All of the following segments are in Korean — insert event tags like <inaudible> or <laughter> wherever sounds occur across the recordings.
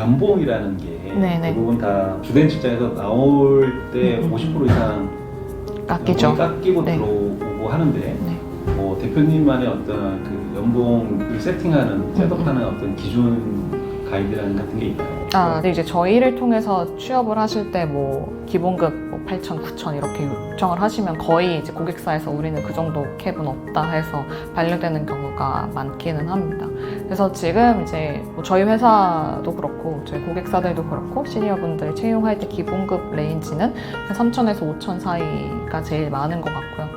연봉이라는 게 네네. 대부분 다 주된 직장에서 나올 때 음, 음. 50% 이상 깎이죠. 연봉이 깎이고 네. 들어오고 하는데 네. 뭐 대표님만의 어떤 그 연봉을 세팅하는 음, 셋업하는 어떤 기준 가이드라인 같은 게 있나요? 아, 근데 이제 저희를 통해서 취업을 하실 때 뭐 기본급 뭐 8천, 9천 이렇게 요청을 하시면 거의 이제 고객사에서 우리는 그 정도 캡은 없다 해서 반려되는 경우가 많기는 합니다. 그래서 지금 이제 뭐 저희 회사도 그렇고 저희 고객사들도 그렇고 시니어분들 채용할 때 기본급 레인지는 3천에서 5천 사이가 제일 많은 것 같고요.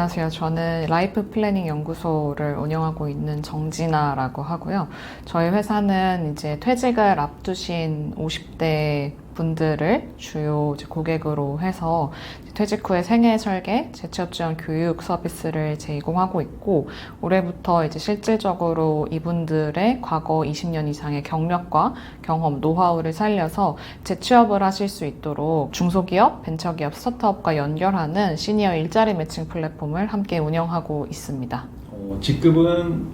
안녕하세요. 저는 라이프 플래닝 연구소를 운영하고 있는 정진아라고 하고요. 저희 회사는 이제 퇴직을 앞두신 50대 분들을 주요 고객으로 해서 퇴직 후에 생애 설계, 재취업 지원 교육 서비스를 제공하고 있고 올해부터 이제 실질적으로 이분들의 과거 20년 이상의 경력과 경험, 노하우를 살려서 재취업을 하실 수 있도록 중소기업, 벤처기업, 스타트업과 연결하는 시니어 일자리 매칭 플랫폼을 함께 운영하고 있습니다. 어, 직급은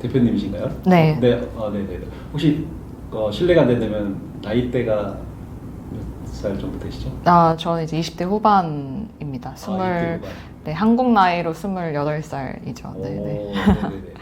대표님이신가요? 네. 네, 어, 네, 네. 혹시 어, 실례가 안 된다면 나이대가 몇 살 정도 되시죠? 아, 저는 이제 20대 후반입니다. 아, 스물, 이때 네, 한국 나이로 28살이죠. 오, 네, 네. 네네네.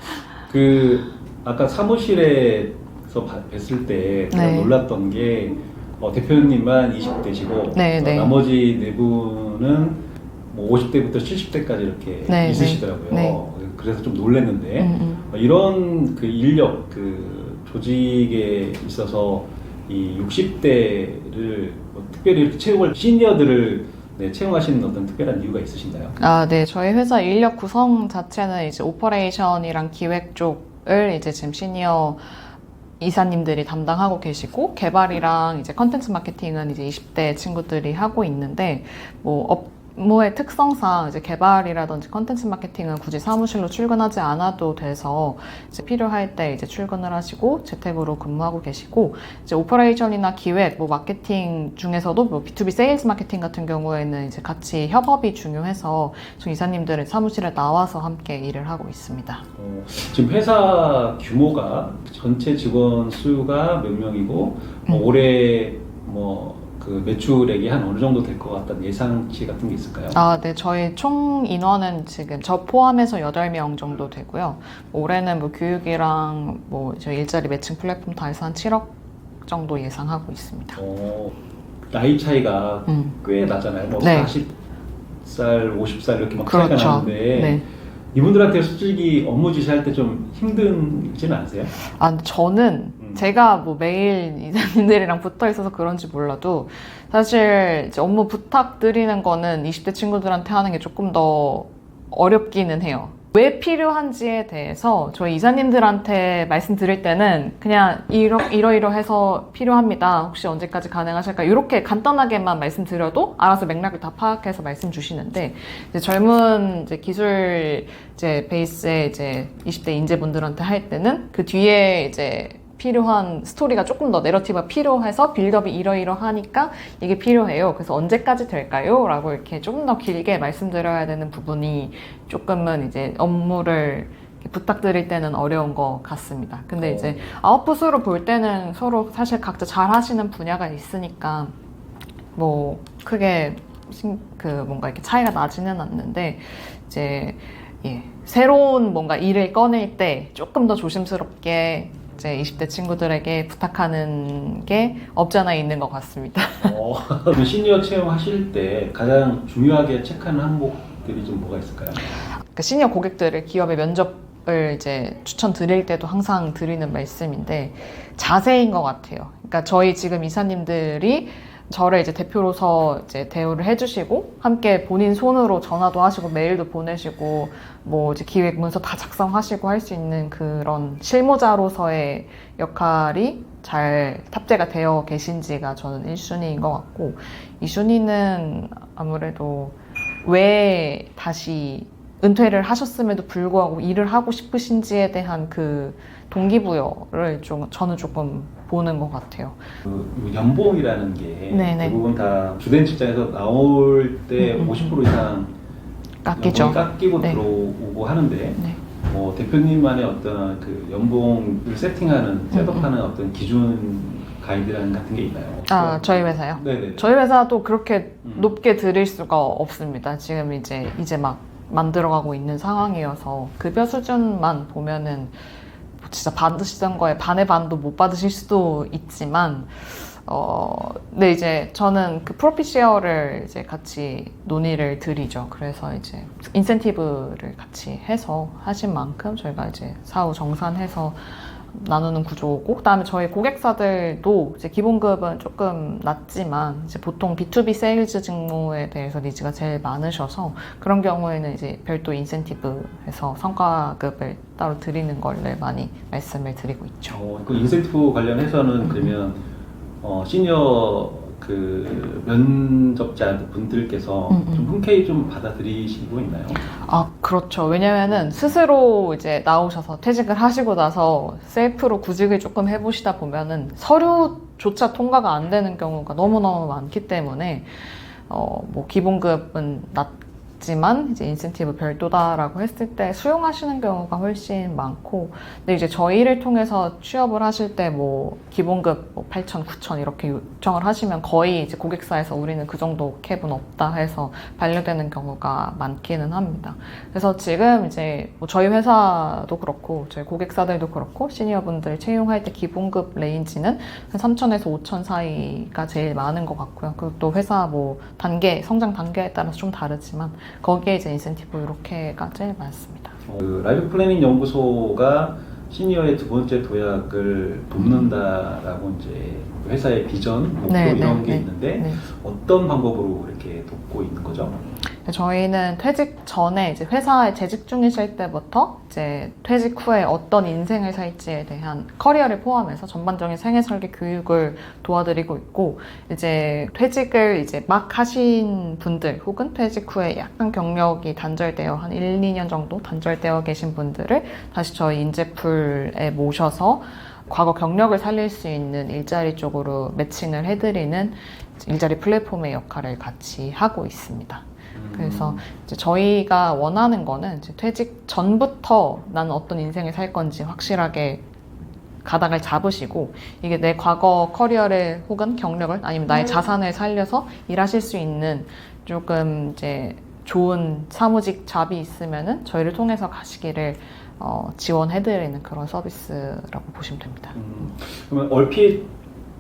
그 아까 사무실에서 봐- 뵀을 때 제가 네. 놀랐던 게 어, 대표님만 20대시고 네, 네. 나머지 네 분은 뭐 50대부터 70대까지 이렇게 네, 있으시더라고요. 네. 그래서 좀 놀랐는데 음, 음. 어, 이런 그 인력 그 조직에 있어서 이 60대를 뭐 특별히 이렇게 채용을 시니어들을 네, 채용하시는 어떤 특별한 이유가 있으신가요? 아, 네. 저희 회사 인력 구성 자체는 이제 오퍼레이션이랑 기획 쪽을 이제 지금 시니어 이사님들이 담당하고 계시고 개발이랑 이제 컨텐츠 마케팅은 이제 20대 친구들이 하고 있는데 뭐 업 무의 특성상 이제 개발이라든지 컨텐츠 마케팅은 굳이 사무실로 출근하지 않아도 돼서 이제 필요할 때 이제 출근을 하시고 재택으로 근무하고 계시고 이제 오퍼레이션이나 기획, 뭐 마케팅 중에서도 뭐 B2B 세일즈 마케팅 같은 경우에는 이제 같이 협업이 중요해서 저 이사님들은 사무실에 나와서 함께 일을 하고 있습니다. 어, 지금 회사 규모가 전체 직원 수가 몇 명이고 어, 음. 올해 뭐 그 매출액이 한 어느 정도 될 것 같다는 예상치 같은 게 있을까요? 아, 네. 저희 총 인원은 지금 저 포함해서 8명 정도 되고요. 올해는 뭐 교육이랑 뭐 저희 일자리 매칭 플랫폼 다 해서 한 7억 정도 예상하고 있습니다. 어, 나이 차이가 음. 꽤 나잖아요. 뭐 네. 40살, 50살 이렇게 막 차이가 그렇죠. 나는데 네. 이분들한테 솔직히 업무 지시할 때 좀 힘든지는 않으세요? 아, 저는 음. 제가 뭐 매일 이사님들이랑 붙어 있어서 그런지 몰라도 사실 업무 부탁드리는 거는 20대 친구들한테 하는 게 조금 더 어렵기는 해요. 왜 필요한지에 대해서 저희 이사님들한테 말씀드릴 때는 그냥 이러, 이러이러해서 필요합니다. 혹시 언제까지 가능하실까? 이렇게 간단하게만 말씀드려도 알아서 맥락을 다 파악해서 말씀 주시는데 이제 젊은 이제 기술 이제 베이스의 이제 20대 인재분들한테 할 때는 그 뒤에 이제 필요한 스토리가 조금 더 내러티브가 필요해서 빌드업이 이러이러하니까 이게 필요해요. 그래서 언제까지 될까요? 라고 이렇게 조금 더 길게 말씀드려야 되는 부분이 조금은 이제 업무를 부탁드릴 때는 어려운 것 같습니다. 근데 어. 이제 아웃풋으로 볼 때는 서로 사실 각자 잘 하시는 분야가 있으니까 뭐 크게 신- 그 뭔가 이렇게 차이가 나지는 않는데 이제 예, 새로운 뭔가 일을 꺼낼 때 조금 더 조심스럽게 이 제 20대 친구들에게 부탁하는 게 없지 않아 있는 것 같습니다. <laughs> 어, 시니어 채용하실 때 가장 중요하게 체크하는 항목들이 좀 뭐가 있을까요? 그 시니어 고객들을 기업에 면접을 이제 추천드릴 때도 항상 드리는 말씀인데 자세인 것 같아요. 그러니까 저희 지금 이사님들이 저를 이제 대표로서 이제 대우를 해주시고 함께 본인 손으로 전화도 하시고 메일도 보내시고 뭐 이제 기획 문서 다 작성하시고 할 수 있는 그런 실무자로서의 역할이 잘 탑재가 되어 계신지가 저는 1순위인 것 같고 2순위는 아무래도 왜 다시 은퇴를 하셨음에도 불구하고 일을 하고 싶으신지에 대한 그 동기부여를 좀 저는 조금 보는 것 같아요. 그 연봉이라는 게 네네. 대부분 다 주된 직장에서 나올 때 음, 음, 50% 이상 깎이죠. 연봉이 깎이고 네. 들어오고 하는데 네. 뭐 대표님만의 어떤 그 연봉을 세팅하는 셋업하는 어떤 기준 가이드라인 같은 게 있나요? 아, 저희 회사요? 네네. 저희 회사도 그렇게 음. 높게 드릴 수가 없습니다. 지금 이제 이제 막 만들어가고 있는 상황이어서 급여 수준만 보면은 뭐 진짜 받으시던 거에 반의 반도 못 받으실 수도 있지만 어, 근데 이제 저는 그 프로핏 쉐어를 이제 같이 논의를 드리죠. 그래서 이제 인센티브를 같이 해서 하신 만큼 저희가 이제 사후 정산해서 나누는 구조고, 그다음에 저희 고객사들도 이제 기본급은 조금 낮지만 이제 보통 B2B 세일즈 직무에 대해서 니즈가 제일 많으셔서 그런 경우에는 이제 별도 인센티브해서 성과급을 따로 드리는 걸를 많이 말씀을 드리고 있죠. 어, 그 인센티브 관련해서는 그러면 어, 시니어 그 면접자 분들께서 음, 음. 좀 흔쾌히 좀 받아들이시고 있나요? 아, 그렇죠. 왜냐면은 스스로 이제 나오셔서 퇴직을 하시고 나서 셀프로 구직을 조금 해보시다 보면은 서류조차 통과가 안 되는 경우가 너무너무 많기 때문에 어, 뭐 기본급은 낮지만 이제 인센티브 별도다라고 했을 때 수용하시는 경우가 훨씬 많고 근데 이제 저희를 통해서 취업을 하실 때 뭐 기본급 뭐 8천, 9천 이렇게 요청을 하시면 거의 이제 고객사에서 우리는 그 정도 캡은 없다 해서 반려되는 경우가 많기는 합니다. 그래서 지금 이제 뭐 저희 회사도 그렇고 저희 고객사들도 그렇고 시니어분들 채용할 때 기본급 레인지는 한 3천에서 5천 사이가 제일 많은 것 같고요. 또 회사 뭐 단계 성장 단계에 따라서 좀 다르지만 거기에 이제 인센티브 이렇게가 제일 많습니다. 어, 그 라이프 플래닝 연구소가 시니어의 두 번째 도약을 돕는다라고 이제 회사의 비전, 목표 네, 이런 네, 게 네. 있는데 네. 어떤 방법으로 이렇게 돕고 있는 거죠? 저희는 퇴직 전에 이제 회사에 재직 중이실 때부터 이제 퇴직 후에 어떤 인생을 살지에 대한 커리어를 포함해서 전반적인 생애 설계 교육을 도와드리고 있고 이제 퇴직을 이제 막 하신 분들 혹은 퇴직 후에 약간 경력이 단절되어 한 1, 2년 정도 단절되어 계신 분들을 다시 저희 인재풀에 모셔서 과거 경력을 살릴 수 있는 일자리 쪽으로 매칭을 해드리는 일자리 플랫폼의 역할을 같이 하고 있습니다. 그래서 이제 저희가 원하는 거는 이제 퇴직 전부터 나는 어떤 인생을 살 건지 확실하게 가닥을 잡으시고 이게 내 과거 커리어를 혹은 경력을 아니면 나의 자산을 살려서 일하실 수 있는 조금 이제 좋은 사무직 잡이 있으면은 저희를 통해서 가시기를 어, 지원해드리는 그런 서비스라고 보시면 됩니다. 음, 그러면 얼핏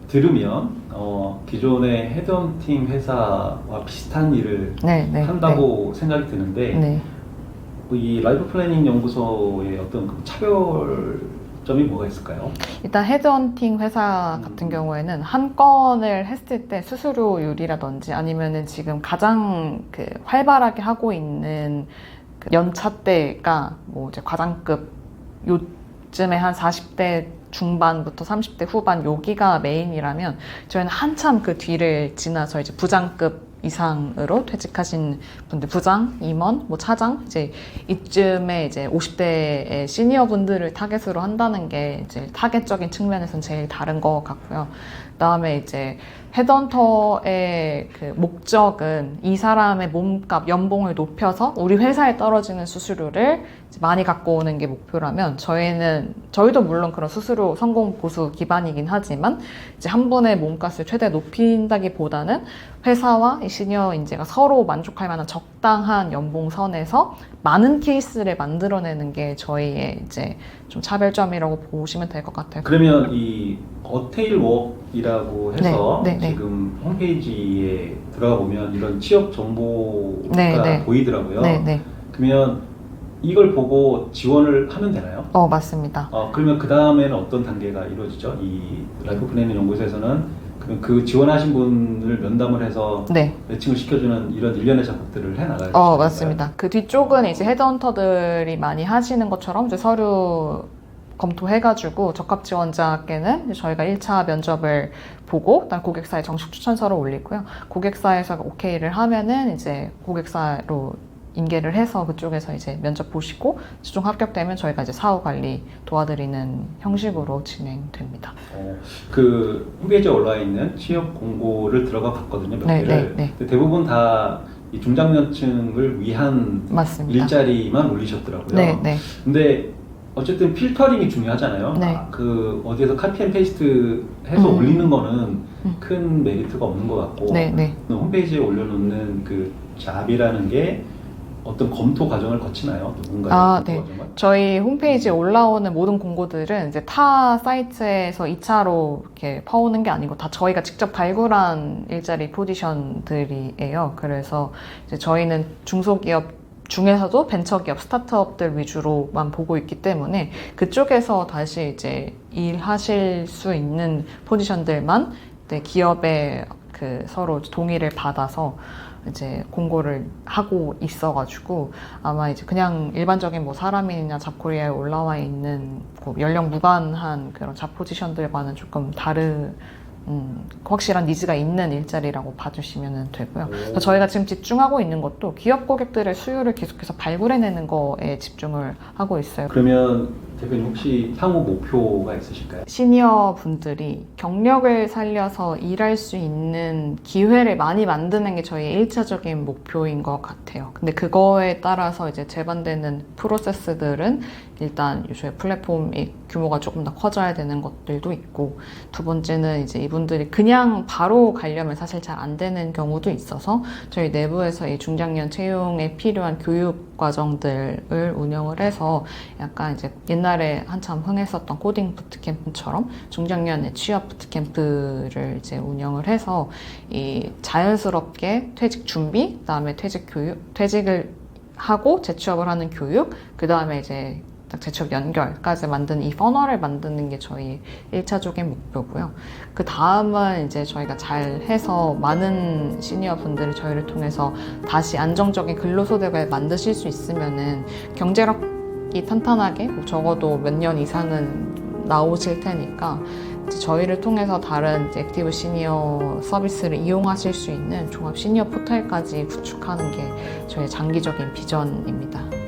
들으면 어, 기존의 헤드헌팅 회사와 비슷한 일을 네, 네. 한다고 생각이 드는데 네. 네. 이 라이프 플래닝 연구소의 어떤 그 차별점이 뭐가 있을까요? 일단 헤드헌팅 회사 같은 경우에는 한 건을 했을 때 수수료율이라든지 아니면은 지금 가장 그 활발하게 하고 있는 그 연차대가 뭐 이제 과장급 요즘에 한 40대 중반부터 30대 후반 여기가 메인이라면 저희는 한참 그 뒤를 지나서 이제 부장급 이상으로 퇴직하신 분들 부장, 임원, 뭐 차장 이제 이쯤에 이제 50대의 시니어 분들을 타겟으로 한다는 게 이제 타겟적인 측면에서는 제일 다른 것 같고요. 그다음에 이제 헤드헌터의 그 목적은 이 사람의 몸값, 연봉을 높여서 우리 회사에 떨어지는 수수료를 많이 갖고 오는 게 목표라면 저희는 저희도 물론 그런 수수료 성공 보수 기반이긴 하지만 이제 한 분의 몸값을 최대 높인다기보다는 회사와 이 시니어 인재가 서로 만족할 만한 적당한 연봉 선에서 많은 케이스를 만들어내는 게 저희의 이제 좀 차별점이라고 보시면 될 것 같아요. 그러면 이 어테일 워크 이라고 해서 네, 네, 네. 지금 홈페이지에 들어가 보면 이런 취업 정보가 네, 네. 보이더라고요. 네, 네. 그러면 이걸 보고 지원을 하면 되나요? 어, 맞습니다. 어, 그러면 그 다음에는 어떤 단계가 이루어지죠? 이 라이프 플래닝 연구소에서는 그럼 그 지원하신 분을 면담을 해서 네. 매칭을 시켜주는 이런 일련의 작업들을 해 나가요. 어, 맞습니다. 그 뒤쪽은 이제 헤드헌터들이 많이 하시는 것처럼 이제 서류 검토해가지고 적합 지원자께는 저희가 1차 면접을 보고 그다음 고객사에 정식 추천서를 올리고요. 고객사에서 오케이를 하면은 이제 고객사로 인계를 해서 그쪽에서 이제 면접 보시고 최종 합격되면 저희가 이제 사후 관리 도와드리는 형식으로 진행됩니다. 어, 그 홈페이지에 올라와 있는 취업 공고를 들어가 봤거든요. 몇 네, 개를. 네, 네. 대부분 다 이 중장년층을 위한 맞습니다. 일자리만 올리셨더라고요. 네, 네. 근데 어쨌든 필터링이 중요하잖아요. 네. 아, 그 어디에서 카피 앤 페이스트 해서 음. 올리는 거는 음. 큰 메리트가 없는 것 같고 네, 네. 홈페이지에 올려놓는 그 잡이라는 게 어떤 검토 과정을 거치나요? 누군가의 아, 검토 네. 과정을? 저희 홈페이지에 올라오는 모든 공고들은 이제 타 사이트에서 2차로 이렇게 퍼오는 게 아니고 다 저희가 직접 발굴한 일자리 포지션들이에요. 그래서 이제 저희는 중소기업 중에서도 벤처기업, 스타트업들 위주로만 보고 있기 때문에 그쪽에서 다시 이제 일하실 수 있는 포지션들만 네, 기업의 그 서로 동의를 받아서 이제 공고를 하고 있어가지고 아마 이제 그냥 일반적인 뭐 사람이나 잡코리아에 올라와 있는 뭐 연령 무관한 그런 잡 포지션들과는 조금 다른 음, 확실한 니즈가 있는 일자리라고 봐주시면 되고요. 그래서 저희가 지금 집중하고 있는 것도 기업 고객들의 수요를 계속해서 발굴해내는 거에 집중을 하고 있어요. 그러면 대표님 혹시 향후 목표가 있으실까요? 시니어 분들이 경력을 살려서 일할 수 있는 기회를 많이 만드는 게 저희의 1차적인 목표인 것 같아요. 근데 그거에 따라서 이제 제반되는 프로세스들은 일단 저희 플랫폼이 규모가 조금 더 커져야 되는 것들도 있고 두 번째는 이제 이분들이 그냥 바로 가려면 사실 잘 안 되는 경우도 있어서 저희 내부에서 이 중장년 채용에 필요한 교육 과정들을 운영을 해서 약간 이제 옛날에 한참 흥했었던 코딩 부트캠프처럼 중장년의 취업 부트캠프를 이제 운영을 해서 이 자연스럽게 퇴직 준비, 그다음에 퇴직 교육, 퇴직을 하고 재취업을 하는 교육, 그 다음에 이제 딱 재취업 연결까지 만드는 이 퍼널을 만드는 게 저희 1차적인 목표고요. 그 다음은 이제 저희가 잘 해서 많은 시니어 분들이 저희를 통해서 다시 안정적인 근로소득을 만드실 수 있으면은 경제력이 탄탄하게 뭐 적어도 몇 년 이상은 나오실 테니까 저희를 통해서 다른 액티브 시니어 서비스를 이용하실 수 있는 종합 시니어 포털까지 구축하는 게 저희 장기적인 비전입니다.